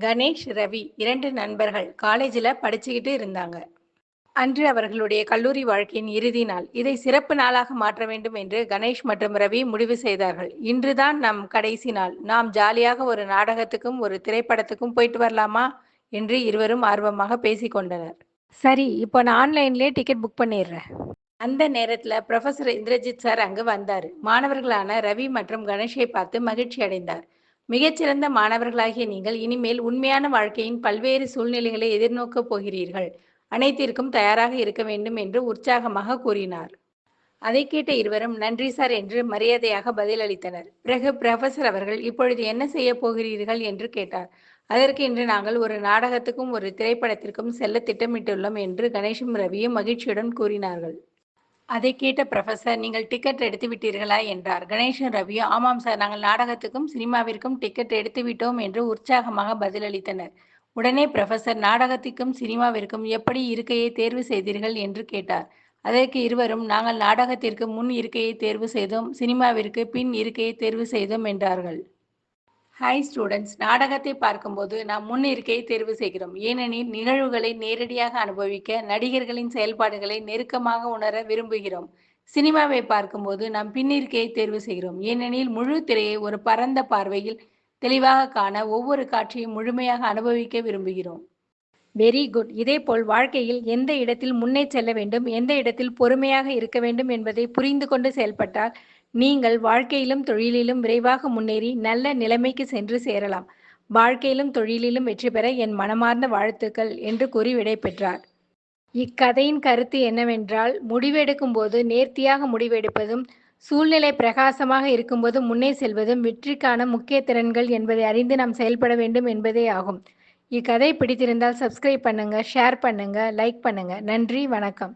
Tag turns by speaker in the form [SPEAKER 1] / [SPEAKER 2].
[SPEAKER 1] கணேஷ் ரவி இரண்டு நண்பர்கள் காலேஜில் படிச்சுக்கிட்டு இருந்தாங்க. அன்று அவர்களுடைய கல்லூரி வாழ்க்கையின் இறுதி நாள். இதை சிறப்பு நாளாக மாற்ற வேண்டும் என்று கணேஷ் மற்றும் ரவி முடிவு செய்தார்கள். இன்றுதான் நம் கடைசி நாள். நாம் ஜாலியாக ஒரு நாடகத்துக்கும் ஒரு திரைப்படத்துக்கும் போயிட்டு வரலாமா என்று இருவரும் ஆர்வமாக பேசிக்கொண்டனர். சரி இப்போ நான் ஆன்லைன்லேயே டிக்கெட் புக் பண்ணிடுறேன். அந்த நேரத்தில் ப்ரொஃபசர் இந்திரஜித் சார் அங்கு வந்தார். மாணவர்களான ரவி மற்றும் கணேஷை பார்த்து மகிழ்ச்சி அடைந்தார். மிகச்சிறந்த மாணவர்களாகிய நீங்கள் இனிமேல் உண்மையான வாழ்க்கையின் பல்வேறு சூழ்நிலைகளை எதிர்நோக்கப் போகிறீர்கள். அனைத்திற்கும் தயாராக இருக்க வேண்டும் என்று உற்சாகமாக கூறினார். அதை கேட்ட இருவரும் நன்றி சார் என்று மரியாதையாக பதிலளித்தனர். பிறகு ப்ரொஃபசர் அவர்கள் இப்பொழுது என்ன செய்ய போகிறீர்கள்? என்று கேட்டார். அதற்கு இன்று நாங்கள் ஒரு நாடகத்துக்கும் ஒரு திரைப்படத்திற்கும் செல்ல திட்டமிட்டுள்ளோம் என்று கணேஷும் ரவியும் மகிழ்ச்சியுடன் கூறினார்கள். அதை கேட்ட ப்ரொஃபசர் நீங்கள் டிக்கெட் எடுத்து விட்டீர்களா? என்றார். கணேசன் ரவி ஆமாம் சார் நாங்கள் நாடகத்துக்கும் சினிமாவிற்கும் டிக்கெட் எடுத்து விட்டோம் என்று உற்சாகமாக பதிலளித்தனர். உடனே ப்ரொஃபசர் நாடகத்திற்கும் சினிமாவிற்கும் எப்படி இருக்கையை தேர்வு செய்தீர்கள்? என்று கேட்டார். அதற்கு இருவரும் நாங்கள் நாடகத்திற்கு முன் இருக்கையை தேர்வு செய்தோம் சினிமாவிற்கு பின் இருக்கையை தேர்வு செய்தோம் என்றார்கள். ஹாய் ஸ்டூடெண்ட்ஸ் நாடகத்தை பார்க்கும்போது நாம் முன் இருக்கையை தேர்வு செய்கிறோம். ஏனெனில் நிகழ்வுகளை நேரடியாக அனுபவிக்க நடிகர்களின் செயல்பாடுகளை நெருக்கமாக உணர விரும்புகிறோம். சினிமாவை பார்க்கும்போது நாம் பின்னிருக்கையை தேர்வு செய்கிறோம். ஏனெனில் முழு திரையை ஒரு பரந்த பார்வையில் தெளிவாக காண ஒவ்வொரு காட்சியும் முழுமையாக அனுபவிக்க விரும்புகிறோம். வெரி குட் இதேபோல் வாழ்க்கையில் எந்த இடத்தில் முன்னே செல்ல வேண்டும் எந்த இடத்தில் பொறுமையாக இருக்க வேண்டும் என்பதை புரிந்து கொண்டு செயல்பட்டால் நீங்கள் வாழ்க்கையிலும் தொழிலிலும் விரைவாக முன்னேறி நல்ல நிலைமைக்கு சென்று சேரலாம். வாழ்க்கையிலும் தொழிலிலும் வெற்றி பெற என் மனமார்ந்த வாழ்த்துக்கள் என்று கூறி விடைபெற்றார். இக்கதையின் கருத்து என்னவென்றால் முடிவெடுக்கும் போது நேர்த்தியாக முடிவெடுப்பதும் சூழ்நிலை பிரகாசமாக இருக்கும்போது முன்னே செல்வதும் வெற்றிக்கான முக்கிய திறன்கள் என்பதை அறிந்து நாம் செயல்பட வேண்டும் என்பதே ஆகும். இக்கதை பிடித்திருந்தால் சப்ஸ்கிரைப் பண்ணுங்க ஷேர் பண்ணுங்க லைக் பண்ணுங்க. நன்றி வணக்கம்.